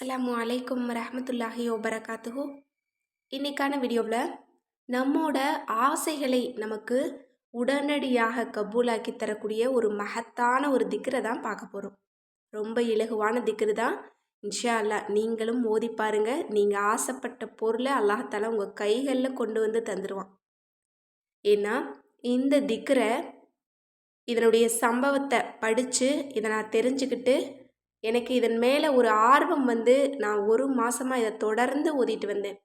அஸ்லாமு அலைக்கும் ரஹமத்துல்லாஹி ஒபரகாத்துஹு இன்றைக்கான வீடியோவில் நம்மோட ஆசைகளை நமக்கு உடனடியாக கபூலாக்கி தரக்கூடிய ஒரு மகத்தான ஒரு திக்கரை தான் பார்க்க போகிறோம் ரொம்ப இலகுவான திக்ரு தான். இன்ஷா அல்லா நீங்களும் ஓதி பாருங்கள் நீங்கள் ஆசைப்பட்ட பொருளை அல்லாஹால உங்கள் கைகளில் கொண்டு வந்து தந்துடுவான் ஏன்னா இந்த திக்கரை இதனுடைய சம்பவத்தை படித்து இதை நான் தெரிஞ்சுக்கிட்டு எனக்கு இதன் மேலே ஒரு ஆர்வம் வந்து நான் ஒரு மாதமாக இதை தொடர்ந்து ஓதிட்டு வந்தேன்.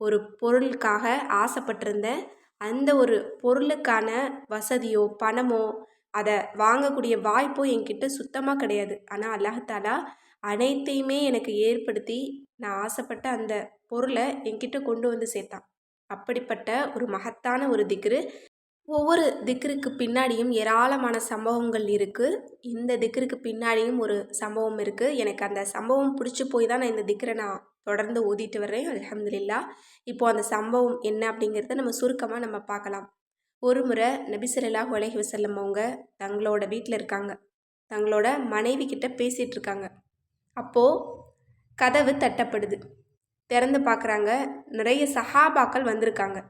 ஒரு பொருளுக்காக ஆசைப்பட்டிருந்தேன். அந்த ஒரு பொருளுக்கான வசதியோ பணமோ அதை வாங்கக்கூடிய வாய்ப்போ என்கிட்ட சுத்தமாக கிடையாது. ஆனால் அல்லாஹாலா அனைத்தையுமே எனக்கு ஏற்படுத்தி நான் ஆசைப்பட்ட அந்த பொருளை என்கிட்ட கொண்டு வந்து சேர்த்தான். அப்படிப்பட்ட ஒரு மகத்தான ஒரு திக்ரு. ஒவ்வொரு திக்ருக்கு பின்னாடியும் ஏராளமான சம்பவங்கள் இருக்குது இந்த திக்ருக்கு பின்னாடியும் ஒரு சம்பவம் இருக்குது எனக்கு அந்த சம்பவம் பிடிச்சி போய் தான் நான் இந்த திக்ரை நான் தொடர்ந்து ஓதிட்டு வர்றேன். அலமதுல்லா இப்போது அந்த சம்பவம் என்ன அப்படிங்கிறத நம்ம சுருக்கமாக நம்ம பார்க்கலாம். ஒரு முறை நபிசல்லா உலகி வசல்லம் அவங்க தங்களோட வீட்டில் இருக்காங்க. தங்களோட மனைவி கிட்ட பேசிகிட்டு இருக்காங்க. அப்போது கதவு தட்டப்படுது. திறந்து பார்க்குறாங்க. நிறைய சஹாபாக்கள் வந்திருக்காங்க.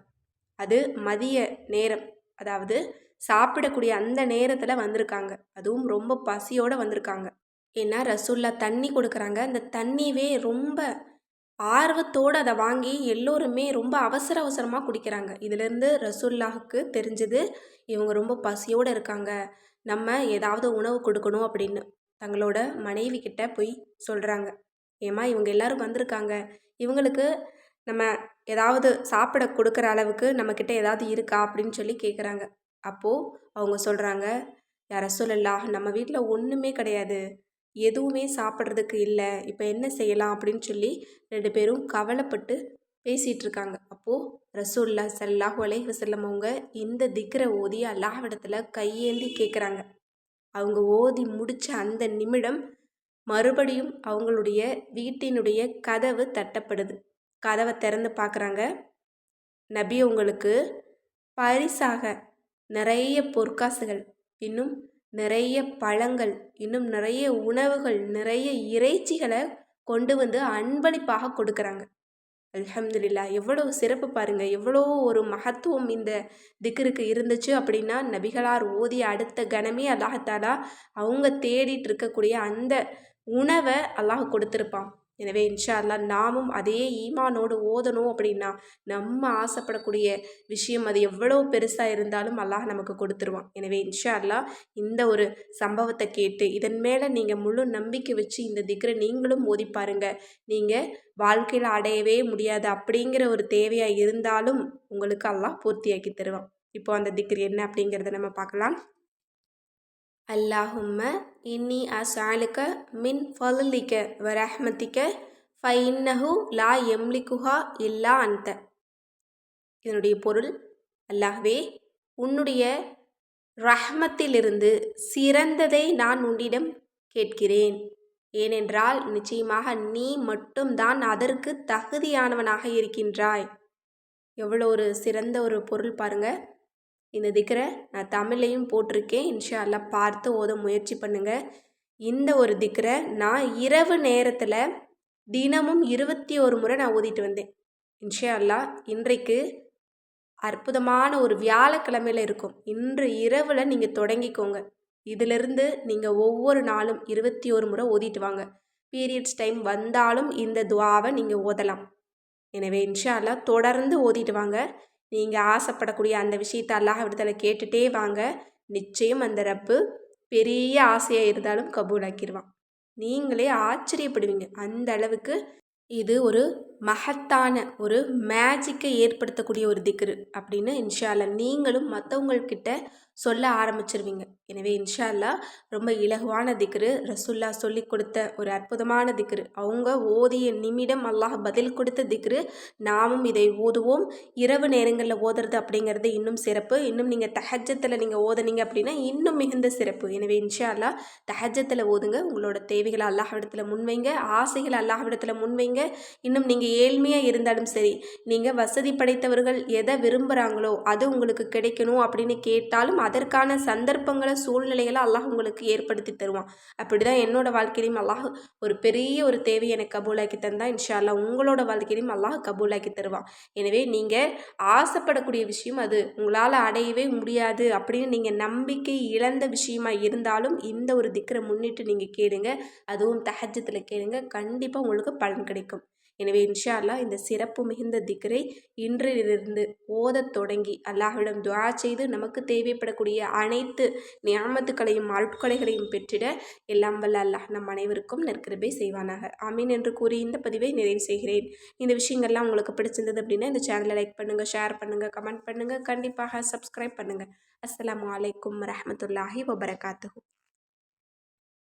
அது மதிய நேரம். அதாவது சாப்பிடக்கூடிய அந்த நேரத்தில் வந்திருக்காங்க. அதுவும் ரொம்ப பசியோடு வந்திருக்காங்க. ஏன்னா ரசுல்லா தண்ணி கொடுக்குறாங்க. அந்த தண்ணியவே ரொம்ப ஆர்வத்தோடு அதை வாங்கி எல்லோருமே ரொம்ப அவசர அவசரமாக குடிக்கிறாங்க. இதுலேருந்து ரசுல்லாவுக்கு தெரிஞ்சது இவங்க ரொம்ப பசியோடு இருக்காங்க. நம்ம ஏதாவது உணவு கொடுக்கணும் அப்படின்னு தங்களோட மனைவி கிட்ட போய் சொல்கிறாங்க ஏமா இவங்க எல்லாரும் வந்திருக்காங்க. இவங்களுக்கு நம்ம ஏதாவது சாப்பிட கொடுக்குற அளவுக்கு நம்மக்கிட்ட ஏதாவது இருக்கா அப்படின்னு சொல்லி கேட்குறாங்க அப்போது அவங்க சொல்கிறாங்க யார சொல்லலா நம்ம வீட்டில் ஒன்றுமே கிடையாது. எதுவுமே சாப்பிட்றதுக்கு இல்லை. இப்போ என்ன செய்யலாம்? அப்படின்னு சொல்லி ரெண்டு பேரும் கவலைப்பட்டு பேசிகிட்டு இருக்காங்க. அப்போது ரசூல்லா சல்லாஹ் அலை வசல்லம் அவங்க இந்த திக்கரை ஓதி அல்லாஹிடத்தில் கையேந்தி கேட்குறாங்க அவங்க ஓதி முடித்த அந்த நிமிடம் மறுபடியும் அவங்களுடைய வீட்டினுடைய கதவு தட்டப்படுது. கதவை திறந்து பார்க்குறாங்க நபி உங்களுக்கு பரிசாக நிறைய பொற்காசுகள் இன்னும் நிறைய பழங்கள் இன்னும் நிறைய உணவுகள் நிறைய இறைச்சிகளை கொண்டு வந்து அன்பளிப்பாக கொடுக்குறாங்க. அலமதுல்லா எவ்வளோ சிறப்பு பாருங்கள் எவ்வளோ ஒரு மகத்துவம் இந்த திக்கருக்கு இருந்துச்சு அப்படின்னா நபிகளார் ஓதிய அடுத்த கணமே அல்லாஹாலா அவங்க தேடிட்டு இருக்கக்கூடிய அந்த உணவை அல்லாஹ் கொடுத்துருப்பான். எனவே இன்ஷா அல்லா நாமும் அதே ஈமானோடு ஓதணும் அப்படின்னா நம்ம ஆசைப்படக்கூடிய விஷயம் அது எவ்வளோ பெருசாக இருந்தாலும் அல்லாஹ் நமக்கு கொடுத்துருவான். எனவே இன்ஷா அல்லா இந்த ஒரு சம்பவத்தை கேட்டு இதன் மேலே நீங்கள் முழு நம்பிக்கை வச்சு இந்த திக்ரை நீங்களும் ஓதி பாருங்க. நீங்கள் வாழ்க்கையில் அடையவே முடியாது அப்படிங்கிற ஒரு தேவையாக இருந்தாலும் உங்களுக்கு அல்லாஹ் பூர்த்தியாக்கி தருவான். இப்போ அந்த திக்ரு என்ன அப்படிங்கிறத நம்ம பார்க்கலாம். அல்லாஹும்ம இன்னி அசாலுக்க மின் ஃபலுலிக்க வரஹ்மத்திக்க ஃபைன்னஹு லா எம்லிக்குஹா இல்லா அந்த இதனுடைய பொருள் அல்லாஹ்வே உன்னுடைய ரஹ்மத்திலிருந்து சிறந்ததை நான் உன்னிடம் கேட்கிறேன். ஏனென்றால் நிச்சயமாக நீ மட்டும்தான் அதற்கு தகுதியானவனாக இருக்கின்றாய். எவ்வளோ ஒரு சிறந்த ஒரு பொருள் பாருங்கள் இந்த திக்கரை நான் தமிழ்லையும் போட்டிருக்கேன். இன்ஷா அல்லா பார்த்து ஓத முயற்சி பண்ணுங்கள் இந்த ஒரு திக்கரை நான் இரவு நேரத்தில் தினமும் இருபத்தி ஒரு முறை நான் ஓதிட்டு வந்தேன். இன்ஷா அல்லா இன்றைக்கு அற்புதமான ஒரு வியாழக்கிழமையில் இருக்கும். இன்று இரவில் நீங்கள் தொடங்கிக்கோங்க. இதிலிருந்து நீங்கள் ஒவ்வொரு நாளும் இருபத்தி ஒரு முறை ஓதிட்டு வாங்க. பீரியட்ஸ் டைம் வந்தாலும் இந்த துவாவை நீங்கள் ஓதலாம். எனவே இன்ஷா அல்லா தொடர்ந்து ஓதிட்டு வாங்க. நீங்கள் ஆசைப்படக்கூடிய அந்த விஷயத்தை அல்லாஹ் விடுதலை கேட்டுகிட்டே வாங்க. நிச்சயம் அந்த ரப்பு பெரிய ஆசையாக இருந்தாலும் கபூலாக்கிடுவான் நீங்களே ஆச்சரியப்படுவீங்க. அந்த அளவுக்கு இது ஒரு மகத்தான ஒரு மேஜிக்கை ஏற்படுத்தக்கூடிய ஒரு திக்ரு அப்படின்னு இன்ஷால்லா நீங்களும் மற்றவங்கக்கிட்ட சொல்ல ஆரம்பிச்சிருவீங்க. எனவே இன்ஷால்லா ரொம்ப இலகுவான திக்ரு ரசுல்லா சொல்லி கொடுத்த ஒரு அற்புதமான திக்ரு அவங்க ஓதிய நிமிடம் அல்லாஹ் பதில் கொடுத்த திக்ரு நாமும் இதை ஓதுவோம். இரவு நேரங்களில் ஓதுறது அப்படிங்கிறது இன்னும் சிறப்பு. இன்னும் நீங்கள் தஹஜத்தில் நீங்கள் ஓதுனீங்க அப்படின்னா இன்னும் மிகுந்த சிறப்பு. எனவே இன்ஷால்லா தஹஜத்தில் ஓதுங்க. உங்களோட தேவைகளை அல்லாஹ் இடத்துல முன்வைங்க. ஆசைகளை இடத்துல முன்வைங்க. இன்னும் நீங்கள் ஏழ்மையாக இருந்தாலும் சரி நீங்கள் வசதி படைத்தவர்கள் எதை விரும்புகிறாங்களோ அது உங்களுக்கு கிடைக்கணும் அப்படின்னு கேட்டாலும் அதற்கான சந்தர்ப்பங்களை சூழ்நிலைகளை அல்லாஹ் உங்களுக்கு ஏற்படுத்தி தருவான். அப்படி தான் என்னோட வாழ்க்கையிலையும் அல்லாஹ் ஒரு பெரிய ஒரு தேவை எனக்கு கபூலாக்கி தந்தா இன்ஷா அல்லாஹ் உங்களோட வாழ்க்கையிலையும் அல்லாஹ் கபூலாக்கி தருவான். எனவே நீங்கள் ஆசைப்படக்கூடிய விஷயம் அது. உங்களால் அடையவே முடியாது அப்படின்னு நீங்கள் நம்பிக்கை இழந்த விஷயமா இருந்தாலும் இந்த ஒரு திக்கரை முன்னிட்டு நீங்கள் கேளுங்க. அதுவும் தஹஜத்தில் கேளுங்க. கண்டிப்பாக உங்களுக்கு பலன் கிடைக்கும். எனவே இன்ஷா அல்லா இந்த சிறப்பு மிகுந்த திக்ரை இன்றிலிருந்து ஓதத் தொடங்கி அல்லாஹ்விடம் துவா செய்து நமக்கு தேவைப்படக்கூடிய அனைத்து நியாமத்துக்களையும் அருட்கொலைகளையும் பெற்றிட எல்லாம் வல்ல அல்லாஹ் நம் அனைவருக்கும் நற்கிருபை செய்வானாக. ஆமீன் என்று கூறி இந்த பதிவை நிறைவு செய்கிறேன். இந்த விஷயங்கள்லாம் உங்களுக்கு பிடிச்சிருந்தது அப்படின்னா இந்த சேனலை லைக் பண்ணுங்கள் ஷேர் பண்ணுங்கள் கமெண்ட் பண்ணுங்கள் கண்டிப்பாக சப்ஸ்கிரைப் பண்ணுங்கள் அஸ்ஸலாமு அலைக்கும் வரமத்துல்லாஹி வபரகாத்து